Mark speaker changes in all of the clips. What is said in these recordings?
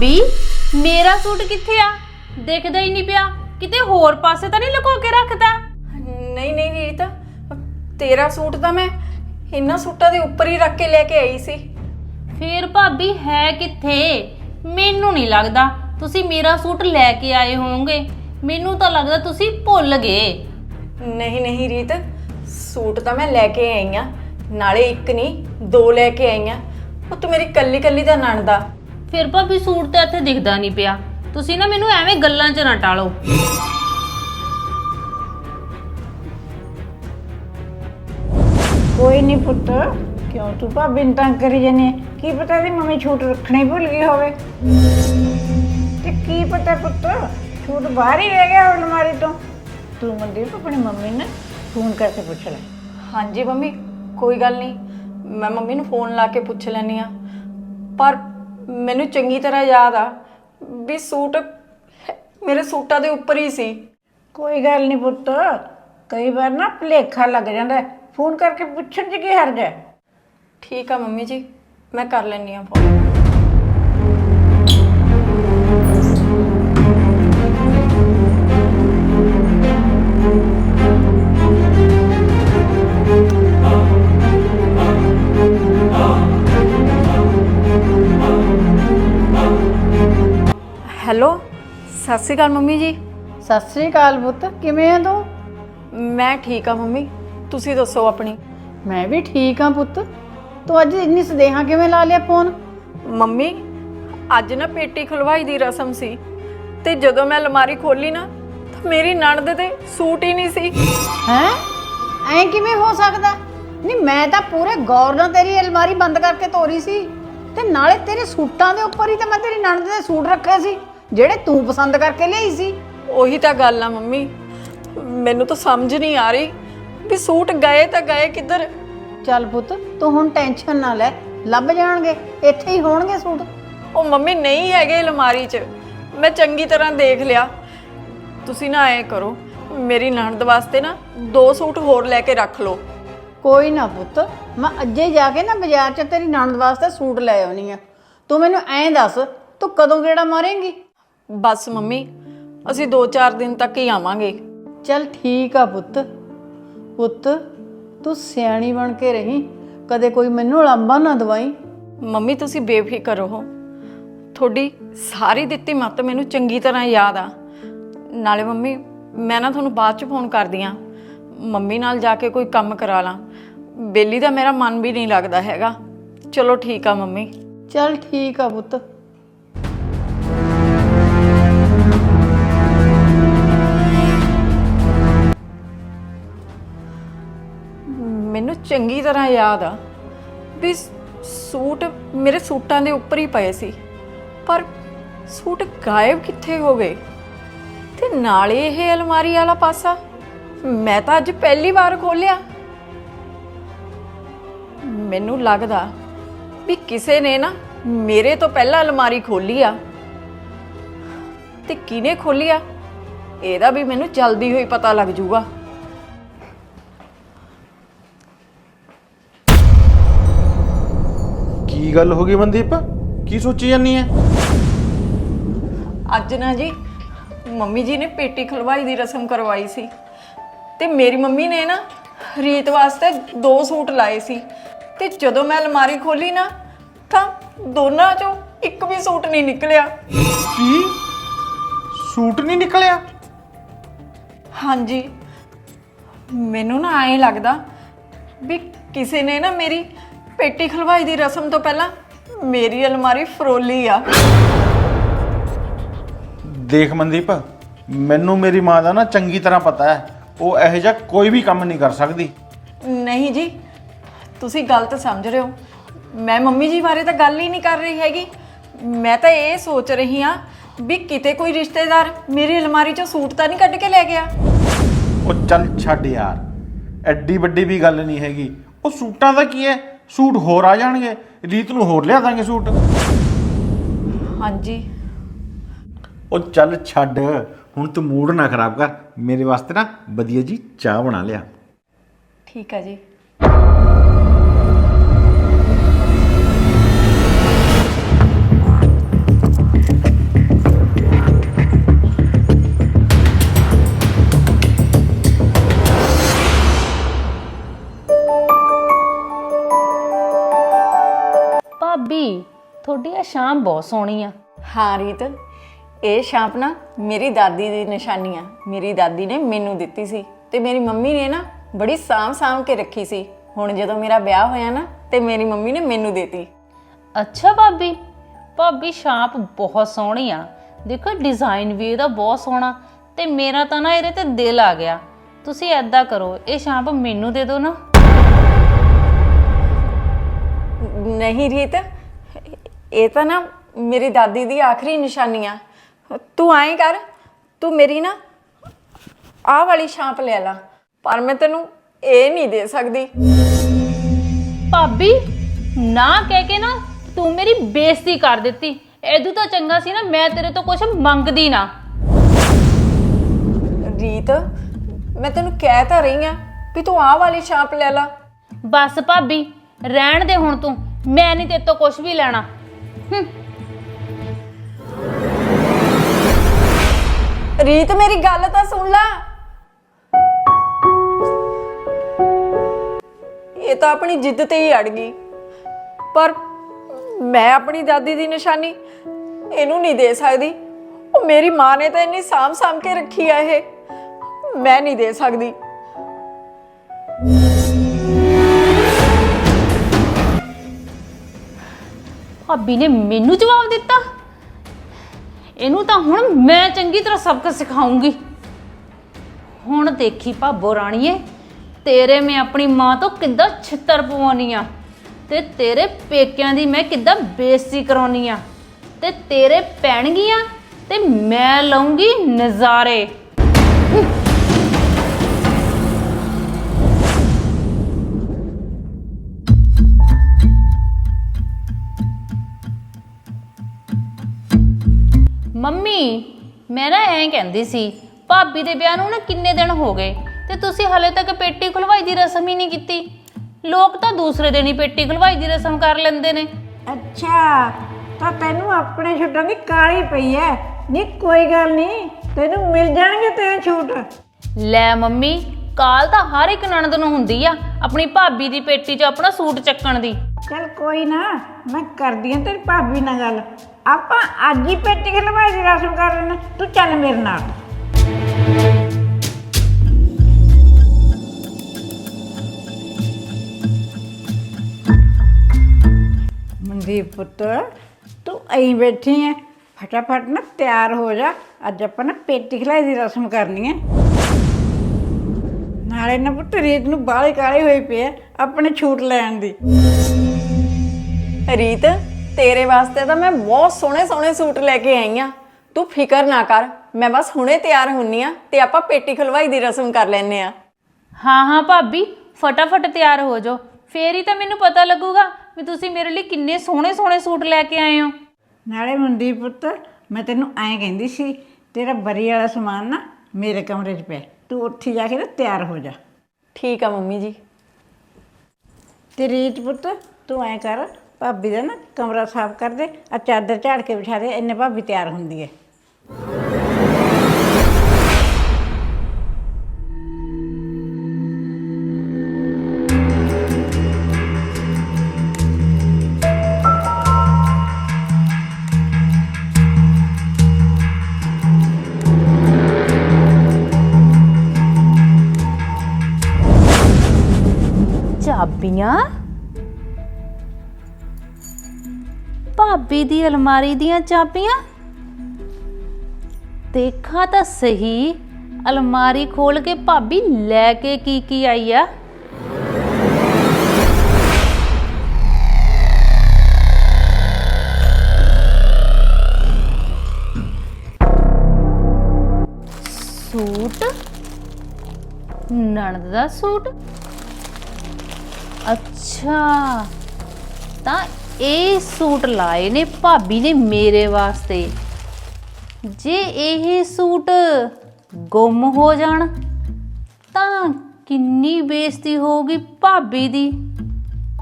Speaker 1: ਭਾਬੀ ਮੇਰਾ ਸੂਟ ਕਿੱਥੇ ਆ? ਦਿਖਦਾ ਹੀ ਨਹੀਂ ਪਿਆ। ਕਿਤੇ ਹੋਰ ਪਾਸੇ ਤਾਂ ਨਹੀਂ ਲੁਕੋ ਕੇ ਰੱਖਦਾ?
Speaker 2: ਨਹੀਂ ਨਹੀਂ ਰੀਤ ਤੇਰਾ ਸੂਟ ਤਾਂ ਮੈਂ ਇਹਨਾਂ ਸੂਟਾਂ ਦੇ ਉੱਪਰ ਹੀ ਰੱਖ ਕੇ ਲੈ ਕੇ ਆਈ ਸੀ।
Speaker 1: ਫੇਰ ਭਾਬੀ ਹੈ ਕਿੱਥੇ? ਮੈਨੂੰ ਨਹੀਂ ਲੱਗਦਾ ਤੁਸੀਂ ਮੇਰਾ ਸੂਟ ਲੈ ਕੇ ਆਏ ਹੋਵੋਗੇ। ਮੈਨੂੰ ਤਾਂ ਲੱਗਦਾ ਤੁਸੀਂ ਭੁੱਲ ਗਏ।
Speaker 2: ਨਹੀਂ ਨਹੀਂ ਰੀਤ ਸੂਟ ਤਾਂ ਮੈਂ ਲੈ ਕੇ ਆਈ ਆ। ਨਾਲੇ ਇੱਕ ਨਹੀਂ ਦੋ ਲੈ ਕੇ ਆਈ ਆ। ਉਹ ਤੂੰ ਮੇਰੀ ਕੱਲੀ ਕੱਲੀ ਦਾ ਨਣਦਾ।
Speaker 1: ਫਿਰ ਭਾਬੀ ਸੂਟ ਤਾਂ ਇੱਥੇ ਦਿਖਦਾ ਨਹੀਂ ਪਿਆ। ਤੁਸੀਂ ਨਾ ਮੈਨੂੰ ਐਵੇਂ ਗੱਲਾਂ 'ਚ ਨਾ ਟਾਲੋ।
Speaker 3: ਕੋਈ ਨਹੀਂ ਪੁੱਤ ਕਿਉਂ ਤੂੰ ਭਾਬੀ ਨੂੰ ਤੰਗ ਕਰੀ ਜਾਨੀ? ਕੀ ਪਤਾ ਦੀ ਮੰਮੀ ਛੂਟ ਰੱਖਣੀ ਭੁੱਲ ਗਈ ਹੋਵੇ? ਤੇ ਕੀ ਪਤਾ ਪੁੱਤ ਛੂਟ ਬਾਹਰ ਹੀ ਰਹਿ ਗਿਆ ਹੋਵੇ ਅਲਮਾਰੀ ਤੋਂ? ਤੂੰ ਮਨਦੀਪ ਆਪਣੀ ਮੰਮੀ ਨੂੰ ਫੋਨ ਕਰਕੇ ਪੁੱਛ ਲੈ।
Speaker 2: ਹਾਂਜੀ ਮੰਮੀ ਕੋਈ ਗੱਲ ਨਹੀਂ ਮੈਂ ਮੰਮੀ ਨੂੰ ਫੋਨ ਲਾ ਕੇ ਪੁੱਛ ਲੈਣੀ ਆ। ਪਰ ਮੈਨੂੰ ਚੰਗੀ ਤਰ੍ਹਾਂ ਯਾਦ ਆ ਵੀ ਸੂਟ ਮੇਰੇ ਸੂਟਾਂ ਦੇ ਉੱਪਰ ਹੀ ਸੀ।
Speaker 3: ਕੋਈ ਗੱਲ ਨਹੀਂ ਪੁੱਤ ਕਈ ਵਾਰ ਨਾ ਭੁਲੇਖਾ ਲੱਗ ਜਾਂਦਾ ਹੈ। ਫੋਨ ਕਰਕੇ ਪੁੱਛਣ 'ਚ ਕੀ ਹਰਜ ਹੈ?
Speaker 2: ਠੀਕ ਆ ਮੰਮੀ ਜੀ ਮੈਂ ਕਰ ਲੈਣੀ ਆ ਫੋਨ। ਹੈਲੋ ਸਤਿ ਸ਼੍ਰੀ ਅਕਾਲ ਮੰਮੀ ਜੀ।
Speaker 3: ਸਤਿ ਸ੍ਰੀ ਅਕਾਲ ਪੁੱਤ ਕਿਵੇਂ ਆ ਤੂੰ?
Speaker 2: ਮੈਂ ਠੀਕ ਆ ਮੰਮੀ ਤੁਸੀਂ ਦੱਸੋ ਆਪਣੀ?
Speaker 3: ਮੈਂ ਵੀ ਠੀਕ ਆ ਪੁੱਤ। ਤੂੰ ਅੱਜ ਇੰਨੀ ਸਦੇਹਾ ਕਿਵੇਂ ਲਾ ਲਿਆ ਫੋਨ?
Speaker 2: ਮੰਮੀ ਅੱਜ ਨਾ ਪੇਟੀ ਖੁਲਵਾਈ ਦੀ ਰਸਮ ਸੀ ਤੇ ਜਦੋਂ ਮੈਂ ਅਲਮਾਰੀ ਖੋਲੀ ਨਾ ਤਾਂ ਮੇਰੀ ਨਣਦ ਤੇ ਸੂਟ ਹੀ ਨਹੀਂ ਸੀ।
Speaker 3: ਹੈ? ਐ ਕਿਵੇਂ ਹੋ ਸਕਦਾ? ਨਹੀਂ ਮੈਂ ਤਾਂ ਪੂਰੇ ਗੌਰ ਨਾਲ ਤੇਰੀ ਅਲਮਾਰੀ ਬੰਦ ਕਰਕੇ ਤੋਰੀ ਸੀ ਤੇ ਨਾਲੇ ਤੇਰੇ ਸੂਟਾਂ ਦੇ ਉੱਪਰ ਹੀ ਤਾਂ ਮੈਂ ਤੇਰੀ ਨਣਦ ਦੇ ਸੂਟ ਰੱਖੇ ਸੀ। ਜਿਹੜੇ ਤੂੰ ਪਸੰਦ ਕਰਕੇ ਲਿਆਈ ਸੀ।
Speaker 2: ਉਹੀ ਤਾਂ ਗੱਲ ਆ ਮੰਮੀ। ਮੈਨੂੰ ਤਾਂ ਸਮਝ ਨਹੀਂ ਆ ਰਹੀ ਵੀ ਸੂਟ ਗਏ ਤਾਂ ਗਏ ਕਿੱਧਰ।
Speaker 3: ਚੱਲ ਪੁੱਤ ਤੂੰ ਹੁਣ ਟੈਨਸ਼ਨ ਨਾ ਲੈ ਲੱਭ ਜਾਣਗੇ ਇੱਥੇ ਹੀ ਹੋਣਗੇ ਸੂਟ।
Speaker 2: ਉਹ ਮੰਮੀ ਨਹੀਂ ਹੈਗੇ ਅਲਮਾਰੀ 'ਚ ਮੈਂ ਚੰਗੀ ਤਰ੍ਹਾਂ ਦੇਖ ਲਿਆ। ਤੁਸੀਂ ਨਾ ਐ ਕਰੋ ਮੇਰੀ ਨਣਦ ਵਾਸਤੇ ਨਾ ਦੋ ਸੂਟ ਹੋਰ ਲੈ ਕੇ ਰੱਖ ਲਓ।
Speaker 3: ਕੋਈ ਨਾ ਪੁੱਤ ਮੈਂ ਅੱਜੇ ਜਾ ਕੇ ਨਾ ਬਾਜ਼ਾਰ 'ਚ ਤੇਰੀ ਨਣਦ ਵਾਸਤੇ ਸੂਟ ਲੈ ਆਉਣੀ ਆ। ਤੂੰ ਮੈਨੂੰ ਐਂ ਦੱਸ ਤੂੰ ਕਦੋਂ ਕਿਹੜਾ ਮਾਰੇਂਗੀ?
Speaker 2: ਬਸ ਮੰਮੀ ਅਸੀਂ 2-4 ਦਿਨ ਤੱਕ ਹੀ ਆਵਾਂਗੇ।
Speaker 3: ਚੱਲ ਠੀਕ ਆ ਪੁੱਤ। ਪੁੱਤ ਤੂੰ ਸਿਆਣੀ ਬਣ ਕੇ ਰਹੀਂ ਕਦੇ ਕੋਈ ਮੈਨੂੰ ਲੰਬਾ ਨਾ ਦਵਾਈ।
Speaker 2: ਮੰਮੀ ਤੁਸੀਂ ਬੇਫਿਕਰ ਰਹੋ। ਤੁਹਾਡੀ ਸਾਰੀ ਦਿੱਤੀ ਮੱਤ ਮੈਨੂੰ ਚੰਗੀ ਤਰ੍ਹਾਂ ਯਾਦ ਆ। ਨਾਲੇ ਮੰਮੀ ਮੈਂ ਨਾ ਤੁਹਾਨੂੰ ਬਾਅਦ ਚ ਫੋਨ ਕਰਦੀ ਆ। ਮੰਮੀ ਨਾਲ ਜਾ ਕੇ ਕੋਈ ਕੰਮ ਕਰਾ ਲਾਂ। ਬੇਲੀ ਦਾ ਮੇਰਾ ਮਨ ਵੀ ਨਹੀਂ ਲੱਗਦਾ ਹੈਗਾ। ਚਲੋ ਠੀਕ ਆ ਮੰਮੀ।
Speaker 3: ਚੱਲ ਠੀਕ ਆ ਪੁੱਤ।
Speaker 2: ਚੰਗੀ ਤਰ੍ਹਾਂ ਯਾਦ ਆ ਵੀ ਸੂਟ ਮੇਰੇ ਸੂਟਾਂ ਦੇ ਉੱਪਰ ਹੀ ਪਏ ਸੀ। ਪਰ ਸੂਟ ਗਾਇਬ ਕਿੱਥੇ ਹੋ ਗਏ? ਤੇ ਨਾਲੇ ਇਹ ਅਲਮਾਰੀ ਵਾਲਾ ਪਾਸਾ ਮੈਂ ਤਾਂ ਅੱਜ ਪਹਿਲੀ ਵਾਰ ਖੋਲਿਆ। ਮੈਨੂੰ ਲੱਗਦਾ ਵੀ ਕਿਸੇ ਨੇ ਨਾ ਮੇਰੇ ਤੋਂ ਪਹਿਲਾਂ ਅਲਮਾਰੀ ਖੋਲੀ ਆ। ਤੇ ਕਿਨੇ ਖੋਲੀ ਆ? ਇਹਦਾ ਵੀ ਮੈਨੂੰ ਜਲਦੀ ਹੋਈ ਪਤਾ ਲੱਗ ਜੂਗਾ।
Speaker 4: ਕੀ ਗੱਲ ਹੋ ਗਈ ਮਨਦੀਪ? ਕੀ ਸੋਚੀ ਜਾਨੀ ਐ?
Speaker 2: ਅੱਜ ਨਾ ਜੀ ਮੰਮੀ ਜੀ ਨੇ ਪੇਟੀ ਖਲਵਾਈ ਦੀ ਰਸਮ ਕਰਵਾਈ ਸੀ। ਤੇ ਮੇਰੀ ਮੰਮੀ ਨੇ ਨਾ ਰੀਤ ਵਾਸਤੇ ਦੋ ਸੂਟ ਲਾਏ ਸੀ। ਤੇ ਜਦੋਂ ਮੈਂ ਅਲਮਾਰੀ ਖੋਲੀ ਨਾ ਤਾਂ ਦੋਨਾਂ ਚੋਂ ਇੱਕ ਵੀ ਸੂਟ ਨਹੀਂ ਨਿਕਲਿਆ।
Speaker 4: ਕੀ? ਸੂਟ ਨਹੀਂ ਨਿਕਲਿਆ?
Speaker 2: ਹਾਂਜੀ। ਮੈਨੂੰ ਨਾ ਐਂ ਲੱਗਦਾ ਵੀ ਕਿਸੇ ਨੇ ਨਾ ਮੇਰੀ ਪੇਟੀ ਖਲਵਾਈ ਦੀ ਰਸਮ ਤੋਂ ਪਹਿਲਾਂ ਮੇਰੀ ਅਲਮਾਰੀ ਫਰੋਲੀ ਆ।
Speaker 4: ਦੇਖ ਮਨਦੀਪ ਮੈਨੂੰ ਮੇਰੀ ਮਾਂ ਦਾ ਨਾ ਚੰਗੀ ਤਰ੍ਹਾਂ ਪਤਾ ਹੈ। ਉਹ ਇਹੋ ਜਿਹਾ ਕੋਈ ਵੀ ਕੰਮ ਨਹੀਂ ਕਰ ਸਕਦੀ।
Speaker 2: ਨਹੀਂ ਜੀ ਤੁਸੀਂ ਗਲਤ ਸਮਝ ਰਹੇ ਹੋ। ਮੈਂ ਮੰਮੀ ਜੀ ਬਾਰੇ ਤਾਂ ਗੱਲ ਹੀ ਨਹੀਂ ਕਰ ਰਹੀ ਹੈਗੀ। ਮੈਂ ਤਾਂ ਇਹ ਸੋਚ ਰਹੀ ਹਾਂ ਵੀ ਕਿਤੇ ਕੋਈ ਰਿਸ਼ਤੇਦਾਰ ਮੇਰੀ ਅਲਮਾਰੀ ਚੋਂ ਸੂਟ ਤਾਂ ਨਹੀਂ ਕੱਢ ਕੇ ਲੈ ਗਿਆ।
Speaker 4: ਉਹ ਚੱਲ ਛੱਡ ਯਾਰ ਐਡੀ ਵੱਡੀ ਵੀ ਗੱਲ ਨਹੀਂ ਹੈਗੀ। ਉਹ ਸੂਟਾਂ ਦਾ ਕੀ ਹੈ? ਸੂਟ ਹੋਰ ਆ ਜਾਣਗੇ ਰੀਤ ਨੂੰ ਹੋਰ ਲਿਆ ਦਾਂਗੇ ਸੂਟ।
Speaker 2: ਹਾਂਜੀ।
Speaker 4: ਉਹ ਚੱਲ ਛੱਡ ਹੁਣ ਤੂੰ ਮੂਡ ਨਾ ਖਰਾਬ ਕਰ ਮੇਰੇ ਵਾਸਤੇ ਨਾ ਵਧੀਆ ਜੀ ਚਾਹ ਬਣਾ ਲਿਆ।
Speaker 2: ਠੀਕ ਹੈ ਜੀ।
Speaker 1: ਤੁਹਾਡੀ ਆ ਸ਼ਾਮ ਬਹੁਤ ਸੋਹਣੀ ਆ।
Speaker 2: ਹਾਂ ਰੀਤ ਇਹ ਛਾਪ ਨਾ ਮੇਰੀ ਦਾਦੀ ਦੀ ਨਿਸ਼ਾਨੀ ਆ। ਮੇਰੀ ਦਾਦੀ ਨੇ ਮੈਨੂੰ ਦਿੱਤੀ ਸੀ ਤੇ ਮੇਰੀ ਮੰਮੀ ਨੇ ਨਾ ਬੜੀ ਸਾਂਭ ਸਾਂਭ ਕੇ ਰੱਖੀ ਸੀ। ਹੁਣ ਜਦੋਂ ਮੇਰਾ ਵਿਆਹ ਹੋਇਆ ਨਾ ਤੇ ਮੇਰੀ ਮੰਮੀ ਨੇ ਮੈਨੂੰ ਦੇਤੀ।
Speaker 1: ਅੱਛਾ ਭਾਬੀ ਭਾਬੀ ਸ਼ਾਪ ਬਹੁਤ ਸੋਹਣੀ ਆ। ਦੇਖੋ ਡਿਜ਼ਾਈਨ ਵੀ ਇਹਦਾ ਬਹੁਤ ਸੋਹਣਾ ਤੇ ਮੇਰਾ ਤਾਂ ਨਾ ਇਹਦੇ ਤੇ ਦਿਲ ਆ ਗਿਆ। ਤੁਸੀਂ ਐਦਾਂ ਕਰੋ ਇਹ ਸ਼ਾਪ ਮੈਨੂੰ ਦੇ ਦਿਓ ਨਾ।
Speaker 2: ਨਹੀਂ ਰੀਤ ਇਹ ਤਾਂ ਨਾ ਮੇਰੀ ਦਾਦੀ ਦੀ ਆਖਰੀ ਨਿਸ਼ਾਨੀ ਆ। ਤੂੰ ਐਂ ਕਰ ਤੂੰ ਮੇਰੀ ਨਾ ਆਹ ਵਾਲੀ ਛਾਪ ਲੈ ਲੈ ਪਰ ਮੈਂ ਤੈਨੂੰ ਇਹ ਨਹੀਂ ਦੇ ਸਕਦੀ।
Speaker 1: ਭਾਬੀ ਨਾ ਕਹਿ ਕੇ ਨਾ ਤੂੰ ਮੇਰੀ ਬੇਇੱਜ਼ਤੀ ਕਰ ਦਿੱਤੀ। ਐਦੂ ਤਾਂ ਚੰਗਾ ਸੀ ਨਾ ਮੈਂ ਤੇਰੇ ਤੋਂ ਕੁਝ ਮੰਗਦੀ ਨਾ।
Speaker 2: ਰੀਤ ਮੈਂ ਤੈਨੂੰ ਕਹਿ ਤਾਂ ਰਹੀ ਆ ਵੀ ਤੂੰ ਆਹ ਵਾਲੀ ਛਾਪ ਲੈ ਲੈ।
Speaker 1: ਬਸ ਭਾਬੀ ਰਹਿਣ ਦੇ ਹੁਣ ਤੂੰ ਮੈਂ ਨਹੀਂ ਤੇਰੇ ਤੋਂ ਕੁਝ ਵੀ ਲੈਣਾ।
Speaker 2: ਰੀਤ, ਮੇਰੀ ਗੱਲ ਤਾਂ ਸੁਣ ਲੈ। ਇਹ ਤਾਂ ਆਪਣੀ ਜਿੱਦ ਤੇ ਹੀ ਅੜ ਗਈ। ਪਰ ਮੈਂ ਆਪਣੀ ਦਾਦੀ ਦੀ ਨਿਸ਼ਾਨੀ ਇਹਨੂੰ ਨਹੀਂ ਦੇ ਸਕਦੀ। ਉਹ ਮੇਰੀ ਮਾਂ ਨੇ ਤਾਂ ਇੰਨੀ ਸਾਂਭ ਸਾਂਭ ਕੇ ਰੱਖੀ ਆ ਇਹ। ਮੈਂ ਨਹੀਂ ਦੇ ਸਕਦੀ।
Speaker 1: ਭਾਬੀ ਨੇ ਮੈਨੂੰ ਜਵਾਬ ਦਿੱਤਾ। ਇਹਨੂੰ ਤਾਂ ਹੁਣ ਮੈਂ ਚੰਗੀ ਤਰ੍ਹਾਂ ਸਬਕ ਸਿਖਾਉਂਗੀ। ਹੁਣ ਦੇਖੀ ਭਾਬੋ ਰਾਣੀਏ, ਤੇਰੇ ਮੈਂ ਆਪਣੀ ਮਾਂ ਤੋਂ ਕਿੱਦਾਂ ਛਿੱਤਰ ਪਵਾਉਣੀ ਆ? ਤੇ ਤੇਰੇ ਪੇਕਿਆਂ ਦੀ ਮੈਂ ਕਿੱਦਾਂ ਬੇਇੱਜ਼ਤੀ ਕਰਾਉਣੀ ਆ? ਤੇ ਤੇਰੇ ਪੈਣਗੀਆਂ ਤੇ ਮੈਂ ਲਊਂਗੀ ਨਜ਼ਾਰੇ। ਮੰਮੀ ਮੈਂ ਨਾ ਐਂ ਕਹਿੰਦੀ ਸੀ ਭਾਬੀ ਦੇ ਵਿਆਹ ਨੂੰ ਨਾ ਕਿੰਨੇ ਦਿਨ ਹੋ ਗਏ ਤੇ ਤੁਸੀਂ ਹਲੇ ਤੱਕ ਪੇਟੀ ਖੁਲਵਾਈ ਦੀ ਰਸਮ ਹੀ ਨਹੀਂ ਕੀਤੀ। ਲੋਕ ਤਾਂ ਦੂਸਰੇ ਦਿਨ ਹੀ ਪੇਟੀ ਖੁਲਵਾਈ ਦੀ ਰਸਮ ਕਰ ਲੈਂਦੇ ਨੇ।
Speaker 3: ਅੱਛਾ ਤਾਂ ਤੈਨੂੰ ਆਪਣੇ ਛੁੱਟਾਂ ਦੀ ਕਾਲੀ ਪਈ ਐ? ਨਹੀਂ ਕੋਈ ਗੱਲ ਨਹੀਂ ਤੈਨੂੰ ਮਿਲ ਜਾਣਗੇ ਤੇਰੇ ਛੂਟ।
Speaker 1: ਲੈ ਮੰਮੀ ਕਾਲ ਤਾਂ ਹਰ ਇੱਕ ਨਣਦ ਨੂੰ ਹੁੰਦੀ ਆ ਆਪਣੀ ਭਾਬੀ ਦੀ ਪੇਟੀ 'ਚ ਆਪਣਾ ਸੂਟ ਚੱਕਣ ਦੀ।
Speaker 3: ਚੱਲ ਕੋਈ ਨਾ ਮੈਂ ਕਰਦੀ ਆ ਤੇਰੀ ਭਾਬੀ ਨਾਲ ਗੱਲ। ਆਪਾਂ ਅੱਜ ਹੀ ਪੇਟੀ ਖਲਵਾਈ ਦੀ ਰਸਮ ਕਰ ਲੈਣਾ ਤੂੰ ਚੱਲ ਮੇਰੇ ਨਾਲ। ਮਨਦੀਪ ਪੁੱਤ, ਤੂੰ ਐਂ ਬੈਠੀ ਐ। ਫਟਾਫਟ ਨਾ ਤਿਆਰ ਹੋ ਜਾ। ਅੱਜ ਆਪਾਂ ਨਾ ਪੇਟੀ ਖਲਾਈ ਦੀ ਰਸਮ ਕਰਨੀ ਐ। ਨਾਲੇ ਨਾ ਪੁੱਤ, ਰੀਤ ਨੂੰ ਬਾਹਲੇ ਕਾਲੇ ਹੋਏ ਪਏ ਆ ਆਪਣੇ ਛੂਟ ਲੈਣ ਦੀ।
Speaker 2: ਰੀਤ ਤੇਰੇ ਵਾਸਤੇ ਤਾਂ ਮੈਂ ਬਹੁਤ ਸੋਹਣੇ ਸੋਹਣੇ ਸੂਟ ਲੈ ਕੇ ਆਈ ਆ। ਤੂੰ ਫਿਕਰ ਨਾ ਕਰ ਮੈਂ ਬਸ ਹੁਣੇ ਤਿਆਰ ਹੁੰਨੀ ਆ ਤੇ ਆਪਾਂ ਪੇਟੀ ਖੁਲਵਾਈ ਦੀ ਰਸਮ ਕਰ ਲੈਨੇ ਆ।
Speaker 1: ਹਾਂ ਹਾਂ ਭਾਬੀ ਫਟਾਫਟ ਤਿਆਰ ਹੋ ਜਾਓ। ਫੇਰ ਹੀ ਤਾਂ ਮੈਨੂੰ ਪਤਾ ਲੱਗੂਗਾ ਵੀ ਤੁਸੀਂ ਮੇਰੇ ਲਈ ਕਿੰਨੇ ਸੋਹਣੇ ਸੋਹਣੇ ਸੂਟ ਲੈ ਕੇ ਆਏ ਹੋ।
Speaker 3: ਨਾਲੇ ਮਨਦੀਪ ਪੁੱਤ ਮੈਂ ਤੈਨੂੰ ਐਂ ਕਹਿੰਦੀ ਸੀ ਤੇਰਾ ਬਰੀ ਵਾਲਾ ਸਮਾਨ ਨਾ ਮੇਰੇ ਕਮਰੇ 'ਚ ਪਿਆ। ਤੂੰ ਉੱਥੇ ਜਾ ਕੇ ਨਾ ਤਿਆਰ ਹੋ ਜਾ।
Speaker 2: ਠੀਕ ਆ ਮੰਮੀ ਜੀ।
Speaker 3: ਤੇ ਰੀਤ ਪੁੱਤ ਤੂੰ ਐਂ ਕਰ ਭਾਬੀ ਦਾ ਨਾ ਕਮਰਾ ਸਾਫ਼ ਕਰ ਦੇ ਆ ਚਾਦਰ ਝਾੜ ਕੇ ਵਿਛਾ ਦੇ ਇੰਨੇ ਭਾਬੀ ਤਿਆਰ ਹੁੰਦੀ ਹੈ
Speaker 1: ਚਾਬੀਆਂ ਭਾਬੀ ਦੀ ਅਲਮਾਰੀ ਦੀਆਂ ਚਾਬੀਆਂ? ਦੇਖਾ ਤਾਂ ਸਹੀ, ਅਲਮਾਰੀ ਖੋਲ ਕੇ ਭਾਬੀ ਲੈ ਕੇ ਕੀ ਕੀ ਆਈ ਆ? ਸੂਟ? ਨਣਦ ਦਾ ਸੂਟ? ਅੱਛਾ, ਤਾਂ ਇਹ ਸੂਟ ਲਾਏ ਨੇ ਭਾਬੀ ਨੇ ਮੇਰੇ ਵਾਸਤੇ। ਜੇ ਇਹ ਸੂਟ ਗੁੰਮ ਹੋ ਜਾਣ, ਤਾਂ ਕਿੰਨੀ ਬੇਇੱਜ਼ਤੀ ਹੋਊਗੀ ਭਾਬੀ ਦੀ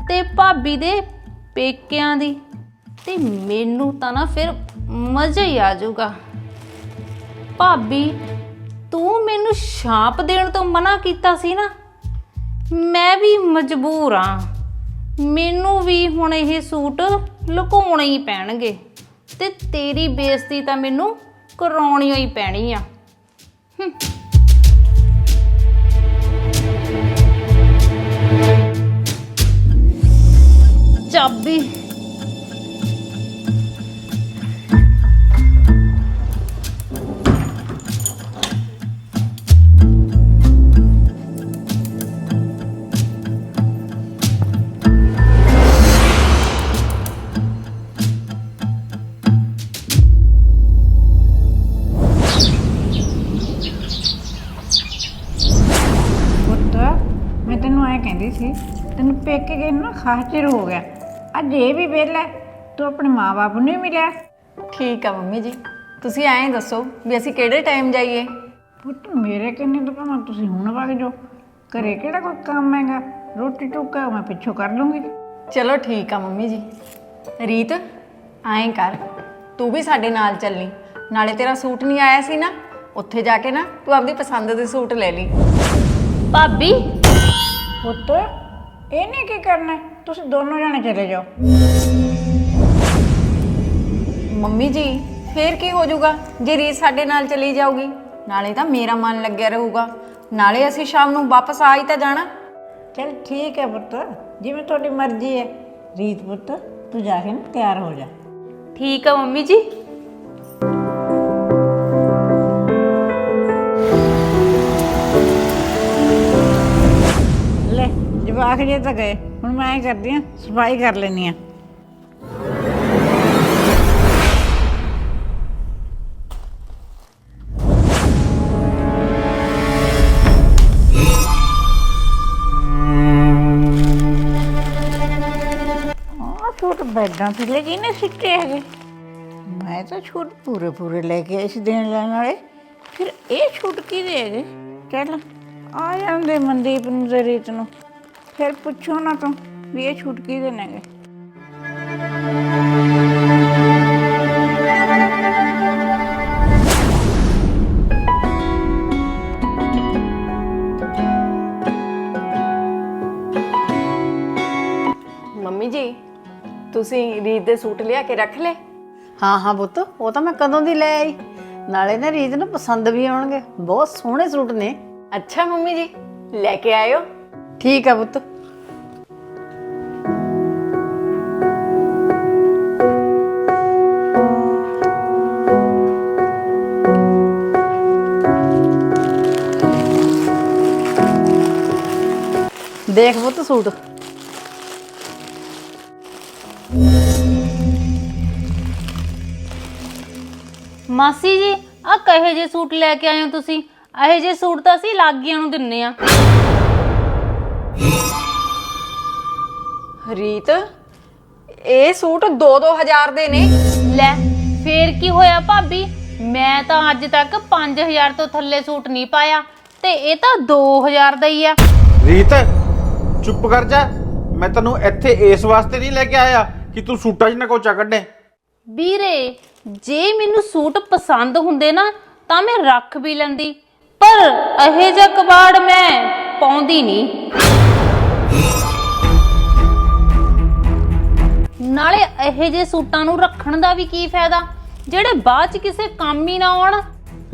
Speaker 1: ਤੇ ਭਾਬੀ ਦੇ ਪੇਕਿਆਂ ਦੀ। ਤੇ ਮੈਨੂੰ ਤਾਂ ਨਾ ਫਿਰ ਮਜ਼ਾ ਹੀ ਆ ਜਾਊਗਾ। ਭਾਬੀ, ਤੂੰ ਮੈਨੂੰ ਛਾਪ ਦੇਣ ਤੋਂ ਮਨਾ ਕੀਤਾ ਸੀ ਨਾ, ਮੈਂ ਵੀ ਮਜਬੂਰ ਆ। ਮੈਨੂੰ ਵੀ ਹੁਣ ਇਹ ਸੂਟ ਲੁਕਾਉਣੇ ਹੀ ਪੈਣਗੇ। ਤੇ ਤੇਰੀ ਬੇਇੱਜ਼ਤੀ ਤਾਂ ਮੈਨੂੰ ਕਰਾਉਣੀ ਹੀ ਪੈਣੀ ਆ। ਹੂੰ। ਚਾਬੀ।
Speaker 3: ਪੇਕੇ ਗਏ ਨੂੰ ਨਾ ਖਾਸ ਚਿਰ ਹੋ ਗਿਆ। ਅੱਜ ਇਹ ਵੀ ਵਿਹਲਾ ਹੈ, ਤੂੰ ਆਪਣੇ ਮਾਪੇ ਨੂੰ ਨਹੀਂ ਮਿਲਿਆ।
Speaker 2: ਠੀਕ ਆ ਮੰਮੀ ਜੀ ਤੁਸੀਂ ਐਂ ਦੱਸੋ ਵੀ ਅਸੀਂ ਕਿਹੜੇ ਟਾਈਮ ਜਾਈਏ?
Speaker 3: ਪੁੱਤ ਮੇਰੇ ਕਹਿੰਨੇ ਤਾਂ ਭਾਵੇਂ ਤੁਸੀਂ ਹੁਣ ਵਗ ਜਾਓ। ਘਰੇ ਕਿਹੜਾ ਕੋਈ ਕੰਮ ਹੈਗਾ? ਰੋਟੀ ਟੁੱਕਾ ਮੈਂ ਪਿੱਛੋਂ ਕਰ ਲੂੰਗੀ।
Speaker 2: ਚਲੋ ਠੀਕ ਆ ਮੰਮੀ ਜੀ। ਰੀਤ ਐਂ ਕਰ ਤੂੰ ਵੀ ਸਾਡੇ ਨਾਲ ਚੱਲੀ। ਨਾਲੇ ਤੇਰਾ ਸੂਟ ਨਹੀਂ ਆਇਆ ਸੀ ਨਾ ਉੱਥੇ ਜਾ ਕੇ ਨਾ ਤੂੰ ਆਪਦੀ ਪਸੰਦ ਦੇ ਸੂਟ ਲੈ ਲਈ।
Speaker 1: ਭਾਬੀ?
Speaker 3: ਪੁੱਤ ਇਹਨੇ ਕੀ ਕਰਨਾ ਹੈ? ਤੁਸੀਂ ਦੋਨੋਂ ਜਣੇ ਚਲੇ ਜਾਓ।
Speaker 2: ਮੰਮੀ ਜੀ ਫੇਰ ਕੀ ਹੋ ਜਾਊਗਾ? ਜੇ ਰੀਤ ਸਾਡੇ ਨਾਲ ਚਲੀ ਜਾਊਗੀ ਨਾਲੇ ਤਾਂ ਮੇਰਾ ਮਨ ਲੱਗਿਆ ਰਹੂਗਾ। ਨਾਲੇ ਅਸੀਂ ਸ਼ਾਮ ਨੂੰ ਵਾਪਸ ਆ ਹੀ ਤਾਂ ਜਾਣਾ।
Speaker 3: ਚਲ ਠੀਕ ਹੈ ਪੁੱਤ ਜਿਵੇਂ ਤੁਹਾਡੀ ਮਰਜ਼ੀ ਹੈ। ਰੀਤ ਪੁੱਤ ਤੂੰ ਜਾ ਕੇ ਨਾ ਤਿਆਰ ਹੋ ਜਾ।
Speaker 1: ਠੀਕ ਆ ਮੰਮੀ ਜੀ।
Speaker 3: ਜਵਾਕ ਜੇ ਤਾਂ ਗਏ। ਹੁਣ ਮੈਂ ਐ ਕਰਦੀ ਆ, ਸਫ਼ਾਈ ਕਰ ਲੈਣੀ ਆ। ਆ ਛੋਟ ਬੈਡਾਂ ਤੇ ਕਿਹਨੇ ਕਿਨੇ ਸਿੱਟੇ ਹੈਗੇ। ਮੈਂ ਤਾਂ ਛੂਟ ਪੂਰੇ ਪੂਰੇ ਲੈ ਕੇ ਆਈ ਸੀ ਦੇਣ ਲੈਣ ਵਾਲੇ। ਫਿਰ ਇਹ ਛੂਟ ਕੀ ਦੇ ਹੈਗੇ? ਚੱਲ ਆ ਜਾਂਦੇ ਮਨਦੀਪ ਨੂੰ ਤੇ ਰੀਤ ਨੂੰ। ਫਿਰ ਪੁੱਛੋ ਨਾ ਤੂੰ ਵੀ ਇਹ ਛੂਟ ਕੀ ਦੇਣਗੇ।
Speaker 2: ਮੰਮੀ ਜੀ ਤੁਸੀਂ ਰੀਤ ਦੇ ਸੂਟ ਲਿਆ ਕੇ ਰੱਖ ਲਏ?
Speaker 5: ਹਾਂ ਹਾਂ ਪੁੱਤ ਉਹ ਤਾਂ ਮੈਂ ਕਦੋਂ ਦੀ ਲੈ ਆਈ। ਨਾਲੇ ਨਾ ਰੀਤ ਨੂੰ ਪਸੰਦ ਵੀ ਆਉਣਗੇ। ਬਹੁਤ ਸੋਹਣੇ ਸੂਟ ਨੇ।
Speaker 2: ਅੱਛਾ ਮੰਮੀ ਜੀ ਲੈ ਕੇ ਆਇਓ।
Speaker 5: ਠੀਕ ਆ ਪੁੱਤ। ਦੇਖ ਪੁੱਤ ਸੂਟ।
Speaker 1: ਮਾਸੀ ਜੀ ਆ ਕਹੇ ਜੇ ਸੂਟ ਲੈ ਕੇ ਆਏ ਹੋ ਤੁਸੀਂ? ਇਹੋ ਜੇ ਸੂਟ ਤਾਂ ਅਸੀਂ ਲਾਗੀਆਂ ਨੂੰ ਦਿੰਨੇ ਆ।
Speaker 2: ਰੀਤ ਇਹ ਸੂਟ 2-2000 ਦੇ ਨੇ।
Speaker 1: ਲੈ ਫੇਰ ਕੀ ਹੋਇਆ ਭਾਬੀ? ਮੈਂ ਤਾਂ ਅੱਜ ਤੱਕ 5000 ਤੋਂ ਥੱਲੇ ਸੂਟ ਨਹੀਂ ਪਾਇਆ ਤੇ ਇਹ ਤਾਂ 2000 ਦਾ ਹੀ ਆ।
Speaker 4: ਰੀਤ ਚੁੱਪ ਕਰ ਜਾ। ਮੈਂ ਤੈਨੂੰ ਇੱਥੇ ਇਸ ਵਾਸਤੇ ਨਹੀਂ ਲੈ ਕੇ ਆਇਆ ਕਿ ਤੂੰ ਸੂਟਾਂ 'ਚ ਨਾ ਕੋਚਾ ਕੱਢੇ।
Speaker 1: ਵੀਰੇ ਜੇ ਮੈਨੂੰ ਸੂਟ ਪਸੰਦ ਹੁੰਦੇ ਨਾ ਤਾਂ ਮੈਂ ਰੱਖ ਵੀ ਲੈਂਦੀ। ਪਰ ਇਹੋ ਜਿਹਾ ਕਬਾੜ ਮੈਂ ਪਾਉਂਦੀ ਨਹੀਂ। ਨਾਲੇ ਇਹੋ ਜਿਹੇ ਸੂਟਾਂ ਨੂੰ ਰੱਖਣ ਦਾ ਵੀ ਕੀ ਫਾਇਦਾ? ਜਿਹੜੇ ਬਾਅਦ ਚ ਕਿਸੇ ਕੰਮ ਹੀ ਨਾ ਆਉਣ।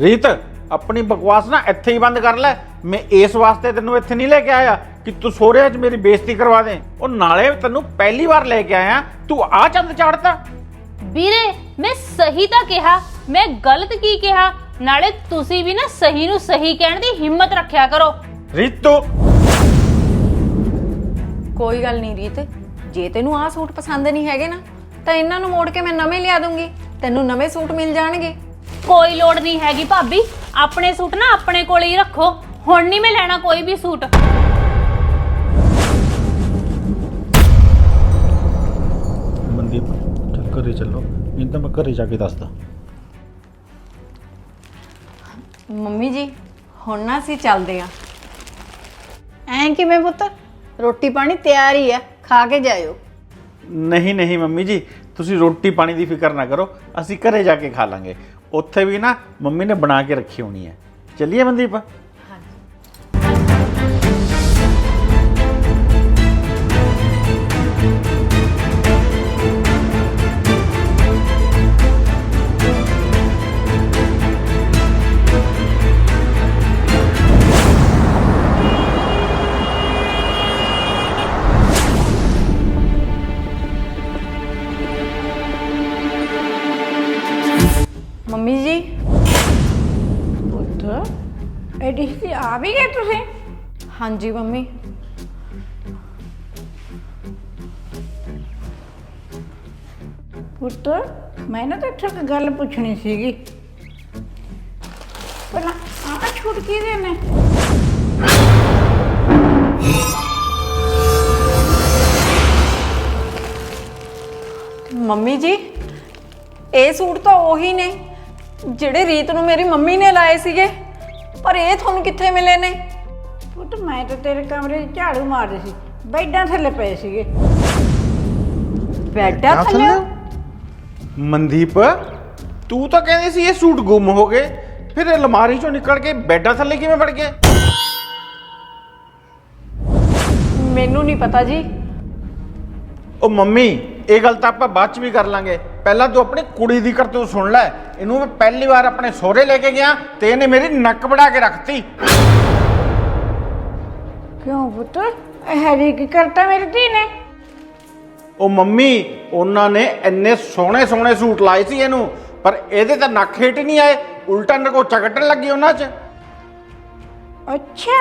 Speaker 4: ਰੀਤ ਆਪਣੀ ਬਕਵਾਸ ਨਾ ਇੱਥੇ ਹੀ ਬੰਦ ਕਰ ਲੈ। ਮੈਂ ਇਸ ਵਾਸਤੇ ਤੈਨੂੰ ਇੱਥੇ ਨਹੀਂ ਲੈ ਕੇ ਆਇਆ ਕਿ ਤੂੰ ਸੋਹਰਿਆਂ 'ਚ ਮੇਰੀ ਬੇਇੱਜ਼ਤੀ ਕਰਵਾ ਦੇ। ਉਹ ਨਾਲੇ ਤੈਨੂੰ ਪਹਿਲੀ ਵਾਰ ਲੈ ਕੇ ਆਇਆ। ਤੂੰ ਆ ਚੰਦ ਚਾੜਤਾ।
Speaker 1: ਵੀਰੇ ਮੈਂ ਸਹੀ ਤਾਂ ਕਿਹਾ। ਮੈਂ ਗਲਤ ਕੀ ਕਿਹਾ? ਨਾਲੇ ਤੁਸੀਂ ਵੀ ਨਾ ਸਹੀ ਨੂੰ ਸਹੀ ਕਹਿਣ ਦੀ ਹਿੰਮਤ ਰੱਖਿਆ ਕਰੋ।
Speaker 4: ਰੀਤ। ਤੂੰ
Speaker 2: ਕੋਈ ਗੱਲ ਨਹੀਂ ਰੀਤ। ਜੇ ਤੈਨੂੰ ਆਹ ਸੂਟ ਪਸੰਦ ਨਹੀਂ ਹੈਗੇ ਨਾ ਤਾਂ ਇਹਨਾਂ ਨੂੰ ਮੋੜ ਕੇ ਮੈਂ ਨਵੇਂ ਲਿਆ ਦੂੰਗੀ। ਤੈਨੂੰ ਨਵੇਂ ਸੂਟ ਮਿਲ ਜਾਣਗੇ।
Speaker 1: ਕੋਈ ਲੋੜ ਨਹੀਂ ਹੈਗੀ ਭਾਬੀ ਆਪਣੇ ਸੂਟ ਨਾ ਆਪਣੇ ਕੋਲ ਹੀ ਰੱਖੋ। ਹੁਣ ਨਹੀਂ ਮੈਂ ਲੈਣਾ ਕੋਈ ਵੀ ਸੂਟ।
Speaker 4: ਮਨਦੀਪ ਚੱਲ ਘਰੇ ਚੱਲੋ। ਨਹੀਂ ਤਾਂ ਮੈਂ ਘਰੇ ਜਾ ਕੇ ਦੱਸਦਾ।
Speaker 2: ਮੰਮੀ ਜੀ ਹੁਣ ਨਾ ਅਸੀਂ ਚੱਲਦੇ ਆਂ
Speaker 5: ਐਂ ਕਿਵੇਂ ਪੁੱਤ? ਰੋਟੀ ਪਾਣੀ ਤਿਆਰ ਹੀ ਆ। ਖਾ ਕੇ ਜਾਇਓ।
Speaker 4: ਨਹੀਂ ਨਹੀਂ ਮੰਮੀ ਜੀ, ਤੁਸੀਂ ਰੋਟੀ ਪਾਣੀ ਦੀ ਫਿਕਰ ਨਾ ਕਰੋ, ਅਸੀਂ ਘਰੇ ਜਾ ਕੇ ਖਾ ਲਾਂਗੇ। ਉੱਥੇ ਵੀ ਨਾ ਮੰਮੀ ਨੇ ਬਣਾ ਕੇ ਰੱਖੀ ਹੋਣੀ ਹੈ। ਚੱਲੀਏ ਮਨਦੀਪ?
Speaker 3: ਲੇਡੀਜ਼ ਦੀ ਆ ਵੀ ਗਏ ਤੁਸੀਂ?
Speaker 2: ਹਾਂਜੀ ਮੰਮੀ।
Speaker 3: ਪੁੱਤ ਮੈਂ ਨਾ ਤੇਥੋਂ ਇੱਕ ਗੱਲ ਪੁੱਛਣੀ ਸੀਗੀ। ਪਹਿਲਾਂ ਆਹ ਛੁੱਟ ਕਿਹਦੇ ਨੇ?
Speaker 2: ਮੰਮੀ ਜੀ ਇਹ ਸੂਟ ਤਾਂ ਉਹੀ ਨੇ ਜਿਹੜੇ ਰੀਤ ਨੂੰ ਮੇਰੀ ਮੰਮੀ ਨੇ ਲਾਏ ਸੀਗੇ। ਪਰ ਇਹ ਤੁਹਾਨੂੰ ਕਿੱਥੇ ਮਿਲੇ ਨੇ?
Speaker 3: ਪੁੱਤ ਮੈਂ ਤਾਂ ਤੇਰੇ ਕਮਰੇ 'ਚ ਝਾੜੂ ਮਾਰਦੀ ਸੀ। ਬੈਡਾਂ ਥੱਲੇ ਪਏ ਸੀਗੇ।
Speaker 2: ਬੈਡਾਂ ਥੱਲੇ?
Speaker 4: ਮਨਦੀਪ ਤੂੰ ਤਾਂ ਕਹਿੰਦੀ ਸੀ ਇਹ ਸੂਟ ਗੁੰਮ ਹੋ ਗਏ। ਫਿਰ ਇਹ ਅਲਮਾਰੀ ਚੋਂ ਨਿਕਲ ਕੇ ਬੈੱਡਾਂ ਥੱਲੇ ਕਿਵੇਂ ਵੜ ਗਏ?
Speaker 2: ਮੈਨੂੰ ਨਹੀਂ ਪਤਾ ਜੀ।
Speaker 4: ਉਹ ਮੰਮੀ ਇਹ ਗੱਲ ਤਾਂ ਆਪਾਂ ਬਾਅਦ ਚ ਵੀ ਕਰ ਲਾਂਗੇ। ਪਹਿਲਾਂ ਤੂੰ ਆਪਣੀ ਕੁੜੀ ਦੀ ਕਰਤੂਤ ਸੁਣ ਲੈ। ਇਹਨੂੰ ਮੈਂ ਪਹਿਲੀ ਵਾਰ ਆਪਣੇ ਸਹੁਰੇ ਲੈ ਕੇ ਗਿਆ ਤੇ ਇਹਨੇ ਮੇਰੀ ਨੱਕ ਵੜਾ ਕੇ ਰੱਖਤੀ।
Speaker 3: ਕਿਉਂ ਪੁੱਤ? ਜੀ ਕੀ ਕਰਤਾ ਮੇਰੀ ਧੀ ਨੇ?
Speaker 4: ਉਹ ਮੰਮੀ ਉਹਨਾਂ ਨੇ ਇੰਨੇ ਸੋਹਣੇ ਸੋਹਣੇ ਸੂਟ ਲਾਏ ਸੀ ਇਹਨੂੰ ਪਰ ਇਹਦੇ ਤਾਂ ਨੱਕ ਹੇਠ ਨਹੀਂ ਆਏ। ਉਲਟਾ ਨਕੋਚਾ ਕੱਟਣ ਲੱਗੀ ਉਹਨਾਂ 'ਚ।
Speaker 3: ਅੱਛਾ।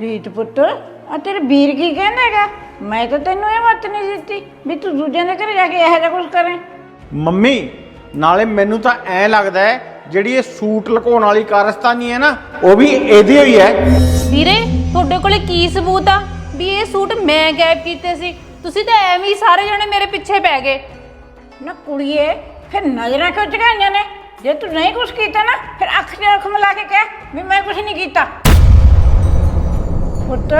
Speaker 3: ਰੀਤ ਪੁੱਤ ਆ ਤੇਰੇ ਵੀਰ ਕੀ ਕਹਿੰਦਾ ਹੈਗਾ? ਮੈਂ ਤਾਂ ਤੈਨੂੰ ਇਹ ਮੱਤ ਨਹੀਂ ਦਿੱਤੀ ਵੀ ਤੂੰ ਦੂਜਿਆਂ ਦੇ ਘਰੇ ਜਾ ਕੇ ਇਹੋ ਜਿਹਾ ਕੁਝ ਕਰੇ।
Speaker 4: ਮੰਮੀ ਨਾਲੇ ਮੈਨੂੰ ਤਾਂ ਐ ਲੱਗਦਾ ਹੈ ਜਿਹੜੀ ਇਹ ਸੂਟ ਲੁਕਾਉਣ ਵਾਲੀ ਕਾਰਸਤਾਨੀ ਹੈ ਨਾ ਉਹ ਵੀ ਇਹਦੀ ਹੋਈ ਹੈ।
Speaker 1: ਵੀਰੇ ਤੁਹਾਡੇ ਕੋਲੇ ਕੀ ਸਬੂਤ ਆ? ਵੀ ਇਹ ਸੂਟ ਮੈਂ ਗਾਇਬ ਕੀਤੇ ਸੀ। ਤੁਸੀਂ ਤਾਂ ਐਵੇਂ ਹੀ ਸਾਰੇ ਜਣੇ ਮੇਰੇ ਪਿੱਛੇ ਪੈ ਗਏ।
Speaker 3: ਨਾ ਕੁੜੀਏ ਫਿਰ ਨਜ਼ਰਾਂ ਕਿਉਂ ਝਗਾਈਆਂ ਨੇ? ਜੇ ਤੂੰ ਨਹੀਂ ਕੁਝ ਕੀਤਾ ਨਾ ਫਿਰ ਅੱਖ 'ਚ ਅੱਖ ਮਿਲਾ ਕੇ ਕਹਿ ਵੀ ਮੈਂ ਕੁਝ ਨਹੀਂ ਕੀਤਾ। ਪੁੱਤ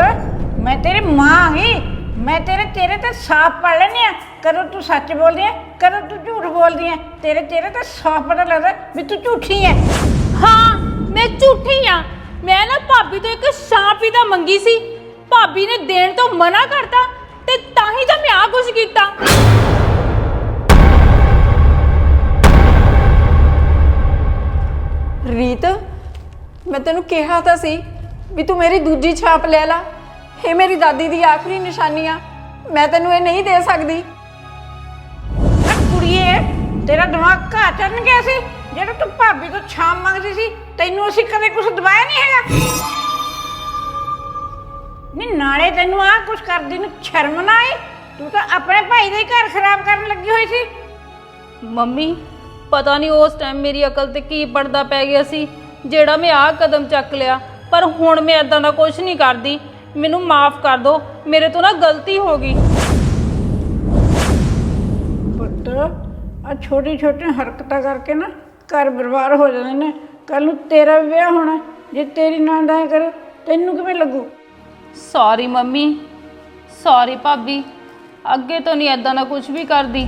Speaker 3: ਮੈਂ ਤੇਰੀ ਮਾਂ ਹੀ। ਮੈਂ ਤੇਰੇ ਚਿਹਰੇ ਤੇ ਸਾਫ਼ ਪੜ ਲੈਣੀ ਆ ਕਦੋਂ ਤੂੰ ਸੱਚ ਬੋਲਦੀ ਹੈ ਕਦੋਂ ਤੂੰ ਝੂਠ ਬੋਲਦੀ ਹੈ। ਤੇਰੇ ਚਿਹਰੇ ਤੇ ਸਾਫ਼ ਪਤਾ ਲੱਗਦਾ ਵੀ ਤੂੰ ਝੂਠੀ ਹੈ।
Speaker 1: ਹਾਂ ਮੈਂ ਝੂਠੀ ਆ ਮੈਂ ਨਾ ਭਾਬੀ ਤੋਂ ਇੱਕ ਸ਼ਾਂਪੀ ਦਾ ਮੰਗੀ ਸੀ। ਭਾਬੀ ਨੇ ਦੇਣ ਤੋਂ ਮਨਾ ਕਰਤਾ ਤੇ ਤਾਂ ਹੀ ਤਾਂ ਮੈਂ ਆ ਕੁਝ ਕੀਤਾ।
Speaker 2: ਰੀਤ ਮੈਂ ਤੈਨੂੰ ਕਿਹਾ ਤਾਂ ਸੀ ਵੀ ਤੂੰ ਮੇਰੀ ਦੂਜੀ ਛਾਪ ਲੈ ਲੈ। ਇਹ ਮੇਰੀ ਦਾਦੀ ਦੀ ਆਖਰੀ ਨਿਸ਼ਾਨੀ ਆ। ਮੈਂ ਤੈਨੂੰ ਇਹ ਨਹੀਂ ਦੇ ਸਕਦੀ।
Speaker 3: ਕੁੜੀਏ ਤੇਰਾ ਦਿਮਾਗ ਘਾ ਚੜਨ ਗਿਆ ਸੀ। ਜਿਹੜਾ ਤੂੰ ਭਾਬੀ ਤੋਂ ਛਾਮ ਮੰਗਦੀ ਸੀ ਤੈਨੂੰ ਅਸੀਂ ਕਦੇ ਕੁਝ ਦਵਾਇਆ ਨਹੀਂ ਹੈਗਾ। ਨਹੀਂ ਨਾਲੇ ਤੈਨੂੰ ਆਹ ਕੁਝ ਕਰਦੀ ਨੂੰ ਸ਼ਰਮ ਨਾ ਆਈ? ਤੂੰ ਤਾਂ ਆਪਣੇ ਭਾਈ ਦਾ ਹੀ ਘਰ ਖਰਾਬ ਕਰਨ ਲੱਗੀ ਹੋਈ ਸੀ।
Speaker 1: ਮੰਮੀ ਪਤਾ ਨਹੀਂ ਉਸ ਟਾਈਮ ਮੇਰੀ ਅਕਲ ਤੇ ਕੀ ਪੜਦਾ ਪੈ ਗਿਆ ਸੀ। ਜਿਹੜਾ ਮੈਂ ਆਹ ਕਦਮ ਚੱਕ ਲਿਆ ਪਰ ਹੁਣ ਮੈਂ ਇਦਾਂ ਦਾ ਕੁਝ ਨਹੀਂ ਕਰਦੀ। ਮੈਨੂੰ ਮਾਫ ਕਰ ਦਿਓ ਮੇਰੇ ਤੋਂ ਨਾ ਗਲਤੀ ਹੋ ਗਈ।
Speaker 3: ਪੁੱਤ ਆ ਛੋਟੀ ਛੋਟੀ ਹਰਕਤਾਂ ਕਰਕੇ ਨਾ ਘਰ ਬਰਬਾਦ ਹੋ ਜਾਂਦੇ ਨੇ। ਕੱਲ ਨੂੰ ਤੇਰਾ ਵੀ ਵਿਆਹ ਹੋਣਾ ਜੇ ਤੇਰੀ ਨੰਦ ਆਇਆ ਕਰ ਤੈਨੂੰ ਕਿਵੇਂ ਲੱਗੂ?
Speaker 1: Sorry mummy. ਸੌਰੀ ਭਾਬੀ। ਅੱਗੇ ਤੋਂ ਨਹੀਂ ਇਦਾਂ ਦਾ ਕੁਝ ਵੀ ਕਰਦੀ।